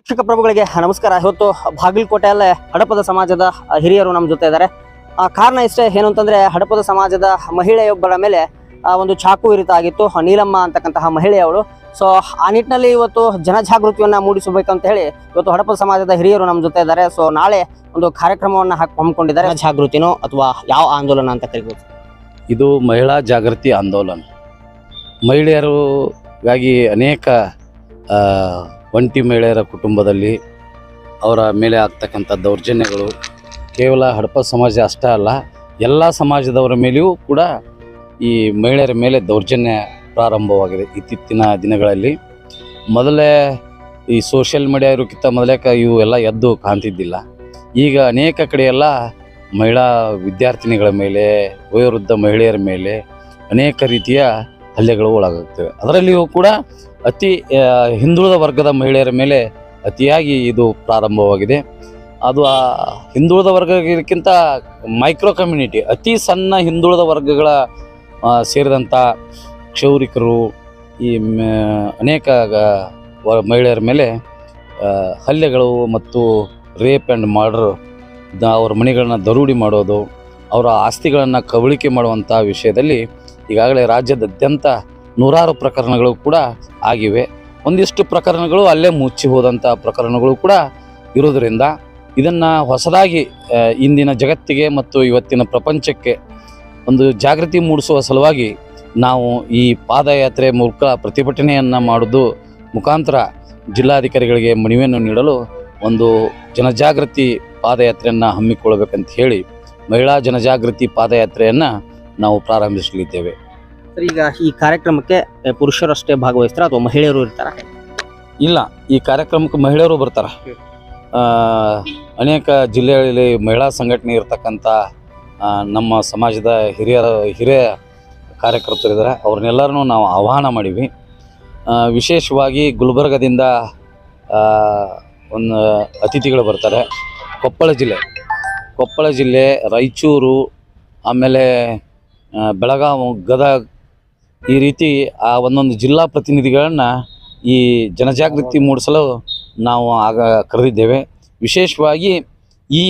ಶಿಕ್ಷಕ ಪ್ರಭುಗಳಿಗೆ ನಮಸ್ಕಾರ. ಇವತ್ತು ಬಾಗಲಕೋಟೆಯಲ್ಲೇ ಹಡಪದ ಸಮಾಜದ ಹಿರಿಯರು ನಮ್ಮ ಜೊತೆ ಇದ್ದಾರೆ. ಆ, ಕಾರಣ ಇಷ್ಟೇ ಏನು ಅಂತಂದ್ರೆ ಹಡಪದ ಸಮಾಜದ ಮಹಿಳೆಯೊಬ್ಬರ ಮೇಲೆ ಒಂದು ಚಾಕು ಇರಿತ ಆಗಿತ್ತು ನೀಲಮ್ಮ ಅಂತಕ್ಕಂತಹ ಮಹಿಳೆಯವಳು ಸೊ ಆ ನಿಟ್ಟಿನಲ್ಲಿ ಇವತ್ತು ಜನಜಾಗೃತಿಯನ್ನ ಮೂಡಿಸಬೇಕಂತ ಹೇಳಿ ಇವತ್ತು ಹಡಪದ ಸಮಾಜದ ಹಿರಿಯರು ನಮ್ಮ ಜೊತೆ ಇದ್ದಾರೆ. ಸೊ ನಾಳೆ ಒಂದು ಕಾರ್ಯಕ್ರಮವನ್ನು ಹಾಕಿ ಹಮ್ಮಿಕೊಂಡಿದ್ದಾರೆ. ಜಾಗೃತಿನೋ ಅಥವಾ ಯಾವ ಆಂದೋಲನ ಅಂತ ಕರಿಬೋದು ಇದು ಮಹಿಳಾ ಜಾಗೃತಿ ಆಂದೋಲನ. ಮಹಿಳೆಯರಿಗಾಗಿ ಅನೇಕ ಒಂಟಿ ಮಹಿಳೆಯರ ಕುಟುಂಬದಲ್ಲಿ ಅವರ ಮೇಲೆ ಆಗ್ತಕ್ಕಂಥ ದೌರ್ಜನ್ಯಗಳು ಕೇವಲ ಹಡಪ ಸಮಾಜ ಅಷ್ಟೇ ಅಲ್ಲ, ಎಲ್ಲ ಸಮಾಜದವರ ಮೇಲೆಯೂ ಕೂಡ ಈ ಮಹಿಳೆಯರ ಮೇಲೆ ದೌರ್ಜನ್ಯ ಪ್ರಾರಂಭವಾಗಿದೆ ಇತ್ತೀಚಿನ ದಿನಗಳಲ್ಲಿ. ಮೊದಲೇ ಈ ಸೋಷಿಯಲ್ ಮೀಡಿಯಾ ಇರೋಕ್ಕಿಂತ ಮೊದಲೇ ಇವು ಎಲ್ಲ ಎದ್ದು ಕಾಣ್ತಿದ್ದಿಲ್ಲ. ಈಗ ಅನೇಕ ಕಡೆ ಎಲ್ಲ ಮಹಿಳಾ ವಿದ್ಯಾರ್ಥಿನಿಗಳ ಮೇಲೆ, ವಯೋವೃದ್ಧ ಮಹಿಳೆಯರ ಮೇಲೆ ಅನೇಕ ರೀತಿಯ ಹಲ್ಲೆಗಳು ಒಳಗಾಗ್ತವೆ. ಅದರಲ್ಲಿಯೂ ಕೂಡ ಅತಿ ಹಿಂದುಳಿದ ವರ್ಗದ ಮಹಿಳೆಯರ ಮೇಲೆ ಅತಿಯಾಗಿ ಇದು ಪ್ರಾರಂಭವಾಗಿದೆ. ಅದು, ಆ, ಹಿಂದುಳಿದ ವರ್ಗಕ್ಕಿಂತ ಮೈಕ್ರೋ ಕಮ್ಯುನಿಟಿ, ಅತಿ ಸಣ್ಣ ಹಿಂದುಳಿದ ವರ್ಗಗಳ ಸೇರಿದಂಥ ಕ್ಷೌರಿಕರು, ಈ ಅನೇಕ ಮಹಿಳೆಯರ ಮೇಲೆ ಹಲ್ಲೆಗಳು ಮತ್ತು ರೇಪ್ ಆ್ಯಂಡ್ ಮರ್ಡರ್ ಅವ್ರ ಮನೆಗಳನ್ನ ದರೋಡಿ ಮಾಡೋದು, ಅವರ ಆಸ್ತಿಗಳನ್ನು ಕಬಳಿಕೆ ಮಾಡುವಂಥ ವಿಷಯದಲ್ಲಿ ಈಗಾಗಲೇ ರಾಜ್ಯದಾದ್ಯಂತ ನೂರಾರು ಪ್ರಕರಣಗಳು ಕೂಡ ಆಗಿವೆ. ಒಂದಿಷ್ಟು ಪ್ರಕರಣಗಳು ಅಲ್ಲೇ ಮುಚ್ಚಿ ಹೋದಂಥ ಪ್ರಕರಣಗಳು ಕೂಡ ಇರೋದರಿಂದ ಇದನ್ನು ಹೊಸದಾಗಿ ಇಂದಿನ ಜಗತ್ತಿಗೆ ಮತ್ತು ಇವತ್ತಿನ ಪ್ರಪಂಚಕ್ಕೆ ಒಂದು ಜಾಗೃತಿ ಮೂಡಿಸುವ ಸಲುವಾಗಿ ನಾವು ಈ ಪಾದಯಾತ್ರೆ ಮೂಲಕ ಪ್ರತಿಭಟನೆಯನ್ನು ಮಾಡೋದು ಮುಖಾಂತರ ಜಿಲ್ಲಾಧಿಕಾರಿಗಳಿಗೆ ಮನವಿಯನ್ನು ನೀಡಲು ಒಂದು ಜನಜಾಗೃತಿ ಪಾದಯಾತ್ರೆಯನ್ನು ಹಮ್ಮಿಕೊಳ್ಳಬೇಕಂತ ಹೇಳಿ ಮಹಿಳಾ ಜನಜಾಗೃತಿ ಪಾದಯಾತ್ರೆಯನ್ನು ನಾವು ಪ್ರಾರಂಭಿಸಲಿದ್ದೇವೆ. ಸರ್ ಈಗ ಈ ಕಾರ್ಯಕ್ರಮಕ್ಕೆ ಪುರುಷರಷ್ಟೇ ಭಾಗವಹಿಸ್ತಾರ ಅಥವಾ ಮಹಿಳೆಯರು ಇರ್ತಾರ? ಇಲ್ಲ ಈ ಕಾರ್ಯಕ್ರಮಕ್ಕೆ ಮಹಿಳೆಯರು ಬರ್ತಾರೆ. ಅನೇಕ ಜಿಲ್ಲೆಗಳಲ್ಲಿ ಮಹಿಳಾ ಸಂಘಟನೆ ಇರ್ತಕ್ಕಂಥ ನಮ್ಮ ಸಮಾಜದ ಹಿರಿಯರ ಹಿರಿಯ ಕಾರ್ಯಕರ್ತರಿದ್ದಾರೆ. ಅವ್ರನ್ನೆಲ್ಲರನ್ನೂ ನಾವು ಆಹ್ವಾನ ಮಾಡೀವಿ. ವಿಶೇಷವಾಗಿ ಗುಲ್ಬರ್ಗದಿಂದ ಒಂದು ಅತಿಥಿಗಳು ಬರ್ತಾರೆ. ಕೊಪ್ಪಳ ಜಿಲ್ಲೆ. ಕೊಪ್ಪಳ ಜಿಲ್ಲೆ ರಾಯಚೂರು ಆಮೇಲೆ ಬೆಳಗಾವಿ ಗದಗ ಈ ರೀತಿ ಆ ಒಂದೊಂದು ಜಿಲ್ಲಾ ಪ್ರತಿನಿಧಿಗಳನ್ನು ಈ ಜನಜಾಗೃತಿ ಮೂಡಿಸಲು ನಾವು ಆಗ ಕರೆದಿದ್ದೇವೆ. ವಿಶೇಷವಾಗಿ ಈ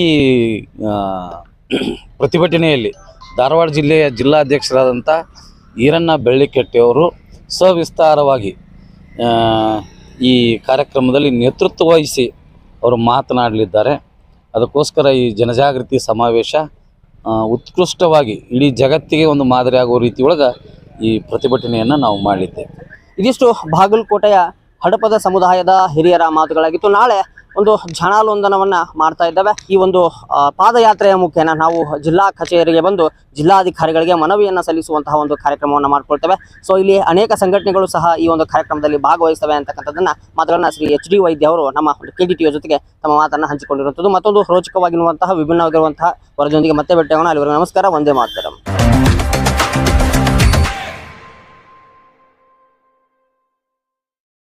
ಪ್ರತಿಭಟನೆಯಲ್ಲಿ ಧಾರವಾಡ ಜಿಲ್ಲೆಯ ಜಿಲ್ಲಾಧ್ಯಕ್ಷರಾದಂಥ ಈರಣ್ಣ ಬೆಳ್ಳಿಕಟ್ಟೆಯವರು ಸವಿಸ್ತಾರವಾಗಿ ಈ ಕಾರ್ಯಕ್ರಮದಲ್ಲಿ ನೇತೃತ್ವ ವಹಿಸಿ ಅವರು ಮಾತನಾಡಲಿದ್ದಾರೆ. ಅದಕ್ಕೋಸ್ಕರ ಈ ಜನಜಾಗೃತಿ ಸಮಾವೇಶ ಉತ್ಕೃಷ್ಟವಾಗಿ ಇಡೀ ಜಗತ್ತಿಗೆ ಒಂದು ಮಾದರಿಯಾಗುವ ರೀತಿಯೊಳಗೆ ಈ ಪ್ರತಿಭಟನೆಯನ್ನು ನಾವು ಮಾಡಿದ್ದೇವೆ. ಇದಿಷ್ಟು ಬಾಗಲಕೋಟೆಯ ಹಡಪದ ಸಮುದಾಯದ ಹಿರಿಯರ ಮಾತುಗಳಾಗಿತ್ತು. ನಾಳೆ ಒಂದು ಜನಾಲೋಂದನವನ್ನ ಮಾಡ್ತಾ ಇದ್ದಾವೆ. ಈ ಒಂದು ಪಾದಯಾತ್ರೆಯ ಮುಖೇನ ನಾವು ಜಿಲ್ಲಾ ಕಚೇರಿಗೆ ಬಂದು ಜಿಲ್ಲಾಧಿಕಾರಿಗಳಿಗೆ ಮನವಿಯನ್ನು ಸಲ್ಲಿಸುವಂತಹ ಒಂದು ಕಾರ್ಯಕ್ರಮವನ್ನು ಮಾಡ್ಕೊಳ್ತೇವೆ. ಸೊ ಇಲ್ಲಿ ಅನೇಕ ಸಂಘಟನೆಗಳು ಸಹ ಈ ಒಂದು ಕಾರ್ಯಕ್ರಮದಲ್ಲಿ ಭಾಗವಹಿಸ್ತವೆ ಅಂತಕ್ಕಂಥದ್ದನ್ನ ಮಾತುಗಳನ್ನ ಶ್ರೀ ಎಚ್ ಡಿ ವೈದ್ಯ ಅವರು ನಮ್ಮ ಕೆ ಡಿ ಟಿಯ ಜೊತೆಗೆ ತಮ್ಮ ಮಾತನ್ನ ಹಂಚಿಕೊಂಡಿರುವಂಥದ್ದು. ಮತ್ತೊಂದು ರೋಚಕವಾಗಿರುವಂತಹ, ವಿಭಿನ್ನವಾಗಿರುವಂತಹ ವರದಿಯೊಂದಿಗೆ ಮತ್ತೆ ಭೇಟಿಯಾಗೋಣ. ಅಲ್ಲಿವರೆಗೂ ನಮಸ್ಕಾರ. ಒಂದೇ ಮಾತರಂ.